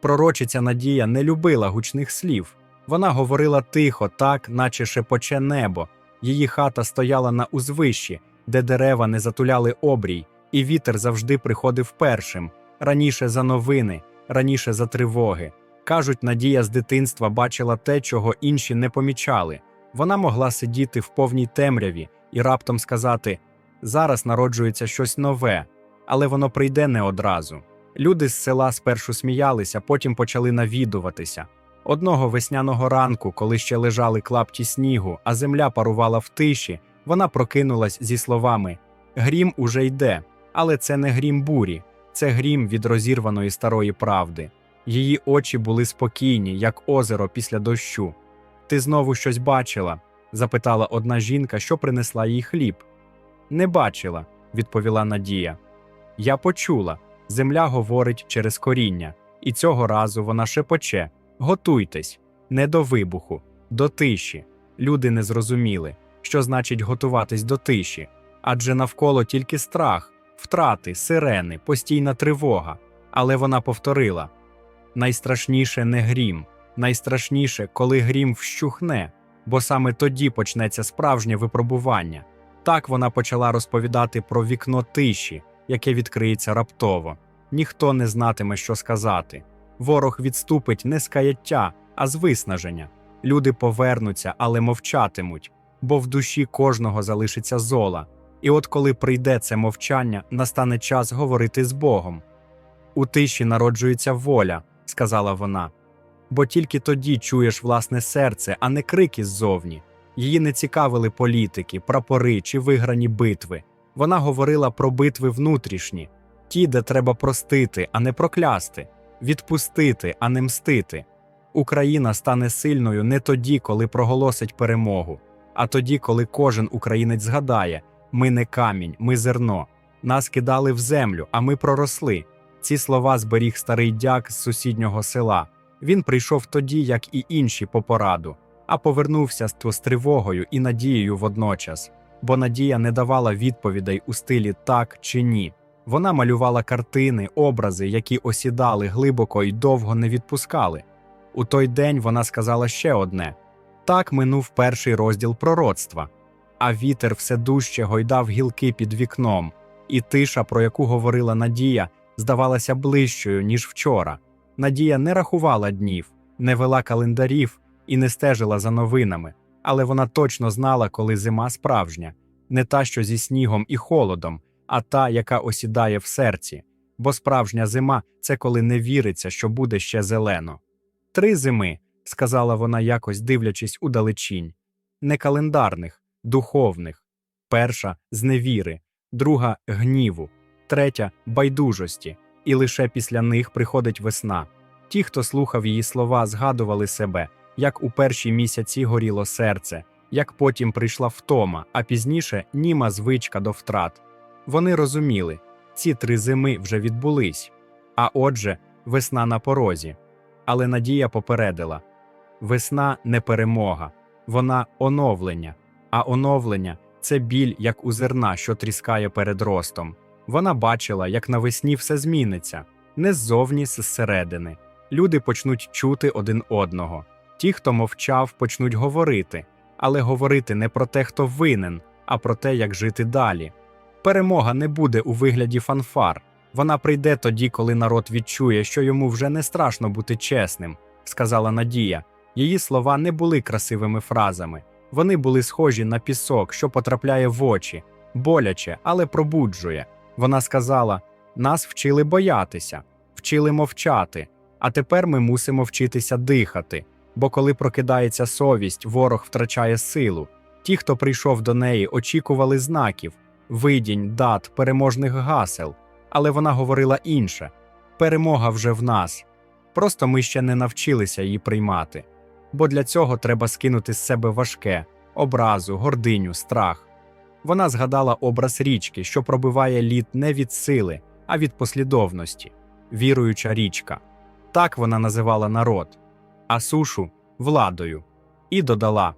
Пророчиця Надія не любила гучних слів. Вона говорила тихо, так, наче шепоче небо. Її хата стояла на узвищі, де дерева не затуляли обрій, і вітер завжди приходив першим, раніше за новини, раніше за тривоги. Кажуть, Надія з дитинства бачила те, чого інші не помічали. Вона могла сидіти в повній темряві і раптом сказати: зараз народжується щось нове, але воно прийде не одразу. Люди з села спершу сміялися, потім почали навідуватися. Одного весняного ранку, коли ще лежали клапті снігу, а земля парувала в тиші, вона прокинулась зі словами: Грім уже йде, але це не грім бурі, це грім від розірваної старої правди. Її очі були спокійні, як озеро після дощу. Ти знову щось бачила? запитала одна жінка, що принесла їй хліб. Не бачила, відповіла Надія. Я почула. Земля говорить через коріння, і цього разу вона шепоче: Готуйтесь, не до вибуху, до тиші. Люди не зрозуміли, що значить готуватись до тиші, адже навколо тільки страх, втрати, сирени, постійна тривога. Але вона повторила: найстрашніше не грім, найстрашніше, коли грім вщухне, бо саме тоді почнеться справжнє випробування. Так вона почала розповідати про вікно тиші, яке відкриється раптово. Ніхто не знатиме, що сказати. Ворог відступить не з каяття, а з виснаження. Люди повернуться, але мовчатимуть, бо в душі кожного залишиться зола. І от коли прийде це мовчання, настане час говорити з Богом. У тиші народжується воля, сказала вона, бо тільки тоді чуєш власне серце, а не крики ззовні. Її не цікавили політики, прапори чи виграні битви. Вона говорила про битви внутрішні, ті, де треба простити, а не проклясти, відпустити, а не мстити. Україна стане сильною не тоді, коли проголосить перемогу, а тоді, коли кожен українець згадає: ми не камінь, ми зерно. Нас кидали в землю, а ми проросли. Ці слова зберіг старий дяк з сусіднього села. Він прийшов тоді, як і інші по пораду, а повернувся з тривогою і надією водночас, бо надія не давала відповідей у стилі так чи ні. Вона малювала картини, образи, які осідали глибоко і довго не відпускали. У той день вона сказала ще одне: так минув перший розділ пророцтва, а вітер все дужче гойдав гілки під вікном, і тиша, про яку говорила Надія, здавалася ближчою, ніж вчора. Надія не рахувала днів, не вела календарів і не стежила за новинами, але вона точно знала, коли зима справжня, не та, що зі снігом і холодом, а та, яка осідає в серці. Бо справжня зима це коли не віриться, що буде ще зелено. Три зими, сказала вона якось дивлячись удалечінь, не календарних, духовних. Перша з невіри, друга гніву, третя байдужості, і лише після них приходить весна. Ті, хто слухав її слова, згадували себе, як у перші місяці горіло серце, як потім прийшла втома, а пізніше німа звичка до втрат. Вони розуміли, ці три зими вже відбулись, а отже, весна на порозі. Але Надія попередила: весна не перемога, вона оновлення, а оновлення це біль, як у зерна, що тріскає перед ростом. Вона бачила, як навесні все зміниться, не ззовні зсередини. Люди почнуть чути один одного. Ті, хто мовчав, почнуть говорити, але говорити не про те, хто винен, а про те, як жити далі. Перемога не буде у вигляді фанфар. Вона прийде тоді, коли народ відчує, що йому вже не страшно бути чесним, сказала Надія. Її слова не були красивими фразами. Вони були схожі на пісок, що потрапляє в очі, боляче, але пробуджує. Вона сказала: нас вчили боятися, вчили мовчати, а тепер ми мусимо вчитися дихати. Бо коли прокидається совість, ворог втрачає силу. Ті, хто прийшов до неї, очікували знаків, видінь, дат, переможних гасел. Але вона говорила інше перемога вже в нас. Просто ми ще не навчилися її приймати. Бо для цього треба скинути з себе важке, образу, гординю, страх. Вона згадала образ річки, що пробиває лід не від сили, а від послідовності, віруюча річка. Так вона називала народ, а сушу владою. І додала: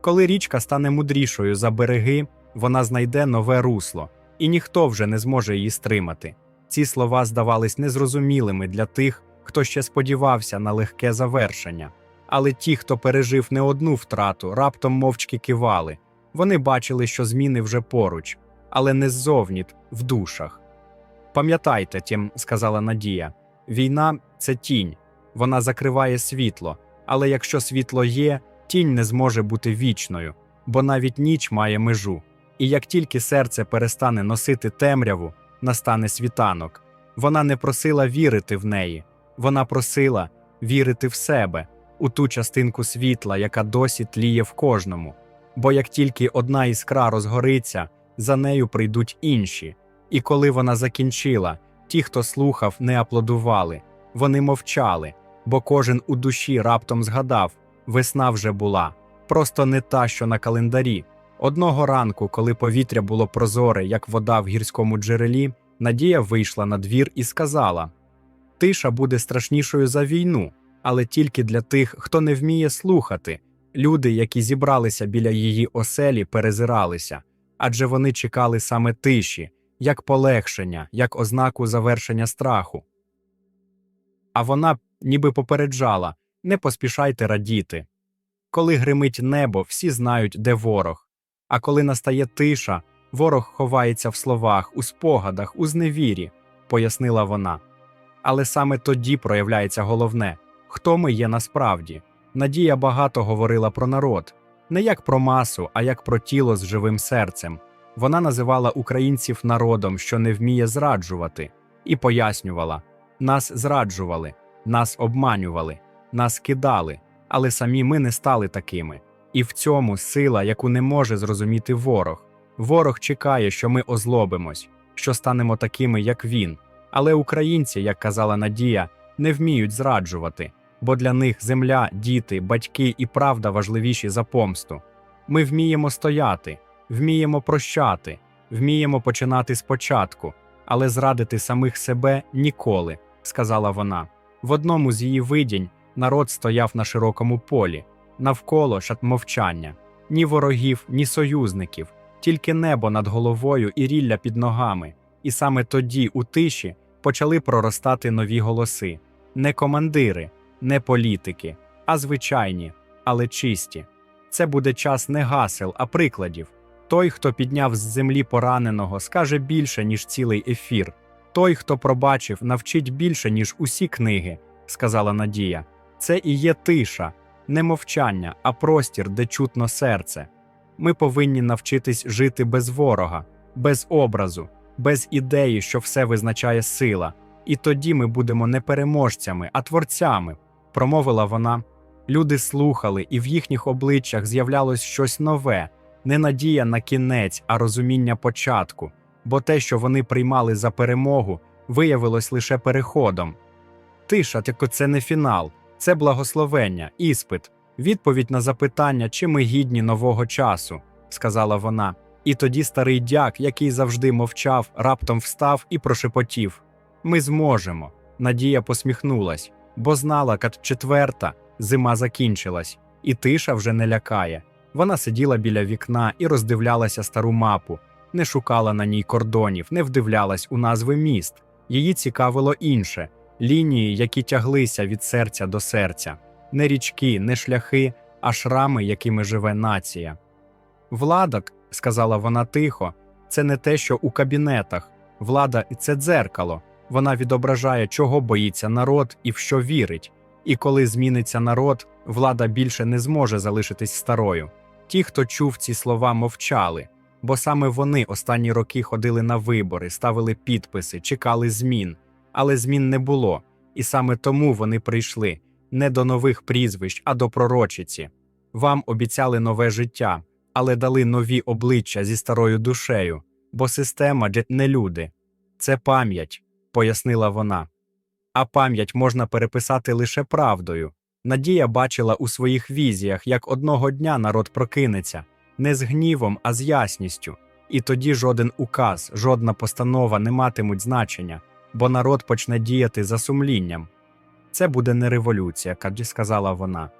коли річка стане мудрішою за береги, вона знайде нове русло, і ніхто вже не зможе її стримати. Ці слова здавались незрозумілими для тих, хто ще сподівався на легке завершення. Але ті, хто пережив не одну втрату, раптом мовчки кивали. Вони бачили, що зміни вже поруч, але не ззовні, в душах. Пам'ятайте, тім, сказала Надія, війна це тінь, вона закриває світло, але якщо світло є, тінь не зможе бути вічною, бо навіть ніч має межу. І як тільки серце перестане носити темряву, настане світанок. Вона не просила вірити в неї, вона просила вірити в себе, у ту частинку світла, яка досі тліє в кожному. Бо як тільки одна іскра розгориться, за нею прийдуть інші. І коли вона закінчила, ті, хто слухав, не аплодували, вони мовчали, бо кожен у душі раптом згадав весна вже була, просто не та, що на календарі. Одного ранку, коли повітря було прозоре, як вода в гірському джерелі, Надія вийшла на двір і сказала: Тиша буде страшнішою за війну, але тільки для тих, хто не вміє слухати. Люди, які зібралися біля її оселі, перезиралися, адже вони чекали саме тиші, як полегшення, як ознаку завершення страху. А вона ніби попереджала не поспішайте радіти. Коли гримить небо, всі знають, де ворог. А коли настає тиша, ворог ховається в словах, у спогадах, у зневірі, пояснила вона. Але саме тоді проявляється головне хто ми є насправді. Надія багато говорила про народ, не як про масу, а як про тіло з живим серцем. Вона називала українців народом, що не вміє зраджувати, і пояснювала нас зраджували, нас обманювали, нас кидали, але самі ми не стали такими. І в цьому сила, яку не може зрозуміти ворог. Ворог чекає, що ми озлобимось, що станемо такими, як він. Але українці, як казала Надія, не вміють зраджувати, бо для них земля, діти, батьки і правда важливіші за помсту. Ми вміємо стояти, вміємо прощати, вміємо починати спочатку, але зрадити самих себе ніколи, сказала вона. В одному з її видінь народ стояв на широкому полі, навколо шат мовчання, ні ворогів, ні союзників, тільки небо над головою і рілля під ногами. І саме тоді, у тиші, почали проростати нові голоси не командири, не політики, а звичайні, але чисті. Це буде час не гасел, а прикладів. Той, хто підняв з землі пораненого, скаже більше, ніж цілий ефір. Той, хто пробачив, навчить більше, ніж усі книги, сказала Надія. Це і є тиша, не мовчання, а простір, де чутно серце. Ми повинні навчитись жити без ворога, без образу, без ідеї, що все визначає сила. І тоді ми будемо не переможцями, а творцями, промовила вона. Люди слухали, і в їхніх обличчях з'являлось щось нове, не надія на кінець, а розуміння початку, бо те, що вони приймали за перемогу, виявилось лише переходом. Тиша, тільки це не фінал, це благословення, іспит, відповідь на запитання, чи ми гідні нового часу, сказала вона. І тоді старий дяк, який завжди мовчав, раптом встав і прошепотів: Ми зможемо. Надія посміхнулась, бо знала, кат четверта зима закінчилась, і тиша вже не лякає. Вона сиділа біля вікна і роздивлялася стару мапу, не шукала на ній кордонів, не вдивлялась у назви міст. Її цікавило інше лінії, які тяглися від серця до серця, не річки, не шляхи, а шрами, якими живе нація. Владок, сказала вона тихо, це не те, що у кабінетах. Влада це дзеркало. Вона відображає, чого боїться народ і в що вірить. І коли зміниться народ, влада більше не зможе залишитись старою. Ті, хто чув ці слова, мовчали, бо саме вони останні роки ходили на вибори, ставили підписи, чекали змін, але змін не було, і саме тому вони прийшли не до нових прізвищ, а до пророчиці. Вам обіцяли нове життя, але дали нові обличчя зі старою душею, бо система не люди, це пам'ять, пояснила вона. А пам'ять можна переписати лише правдою. Надія бачила у своїх візіях, як одного дня народ прокинеться, не з гнівом, а з ясністю. І тоді жоден указ, жодна постанова не матимуть значення, бо народ почне діяти за сумлінням. Це буде не революція, каджі сказала вона.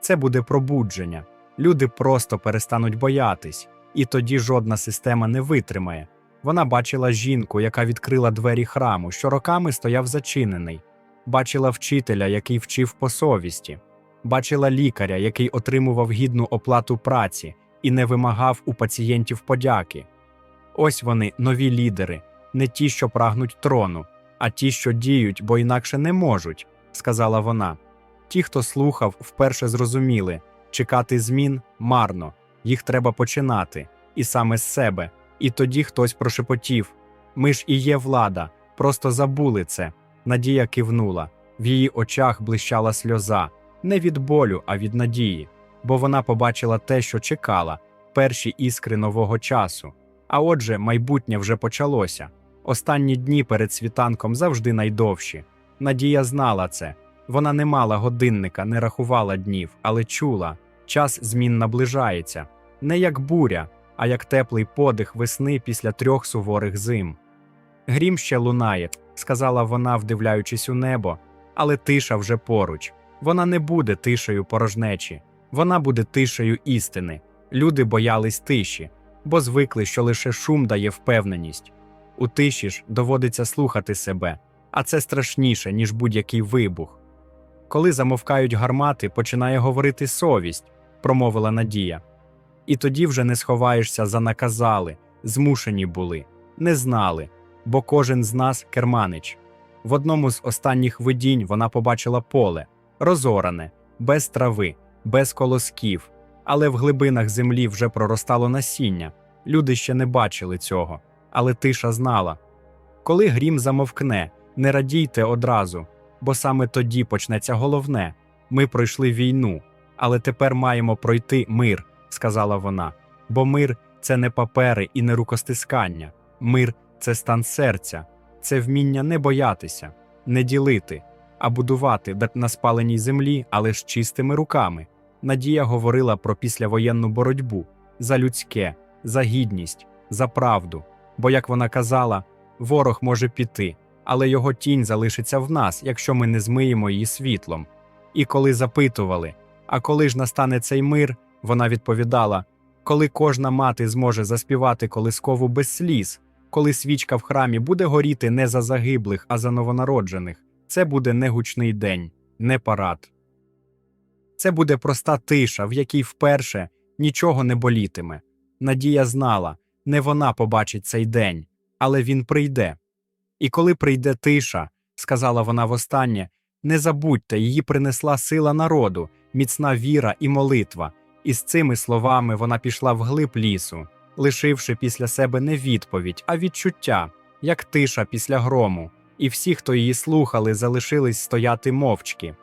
Це буде пробудження. Люди просто перестануть боятись, і тоді жодна система не витримає. Вона бачила жінку, яка відкрила двері храму, що роками стояв зачинений. бачила вчителя, який вчив по совісті, бачила лікаря, який отримував гідну оплату праці і не вимагав у пацієнтів подяки. Ось вони, нові лідери, не ті, що прагнуть трону, а ті, що діють, бо інакше не можуть, сказала вона. Ті, хто слухав, вперше зрозуміли чекати змін марно, їх треба починати, і саме з себе. І тоді хтось прошепотів Ми ж і є влада, просто забули це. Надія кивнула. В її очах блищала сльоза, не від болю, а від надії, бо вона побачила те, що чекала, перші іскри нового часу. А отже, майбутнє вже почалося. Останні дні перед світанком завжди найдовші. Надія знала це. Вона не мала годинника, не рахувала днів, але чула час змін наближається не як буря, а як теплий подих весни після трьох суворих зим. Грім ще лунає, сказала вона, вдивляючись у небо, але тиша вже поруч. Вона не буде тишею порожнечі, вона буде тишею істини. Люди боялись тиші, бо звикли, що лише шум дає впевненість. У тиші ж доводиться слухати себе, а це страшніше, ніж будь-який вибух. Коли замовкають гармати, починає говорити совість, промовила Надія. І тоді вже не сховаєшся за наказали, змушені були, не знали, бо кожен з нас керманич. В одному з останніх видінь вона побачила поле, розоране, без трави, без колосків, але в глибинах землі вже проростало насіння. Люди ще не бачили цього, але тиша знала. Коли грім замовкне, не радійте одразу, бо саме тоді почнеться головне. Ми пройшли війну, але тепер маємо пройти мир, сказала вона. Бо мир це не папери і не рукостискання. Мир це стан серця, це вміння не боятися, не ділити, а будувати на спаленій землі, але ж чистими руками. Надія говорила про післявоєнну боротьбу за людське, за гідність, за правду. Бо, як вона казала, ворог може піти, але його тінь залишиться в нас, якщо ми не змиємо її світлом. І коли запитували, а коли ж настане цей мир, вона відповідала: коли кожна мати зможе заспівати колискову без сліз, коли свічка в храмі буде горіти не за загиблих, а за новонароджених, це буде не гучний день, не парад. Це буде проста тиша, в якій вперше нічого не болітиме. Надія знала, не вона побачить цей день, але він прийде. І коли прийде тиша, сказала вона востаннє, не забудьте, її принесла сила народу, міцна віра і молитва. І з цими словами вона пішла вглиб лісу, лишивши після себе не відповідь, а відчуття, як тиша після грому, і всі, хто її слухали, залишились стояти мовчки.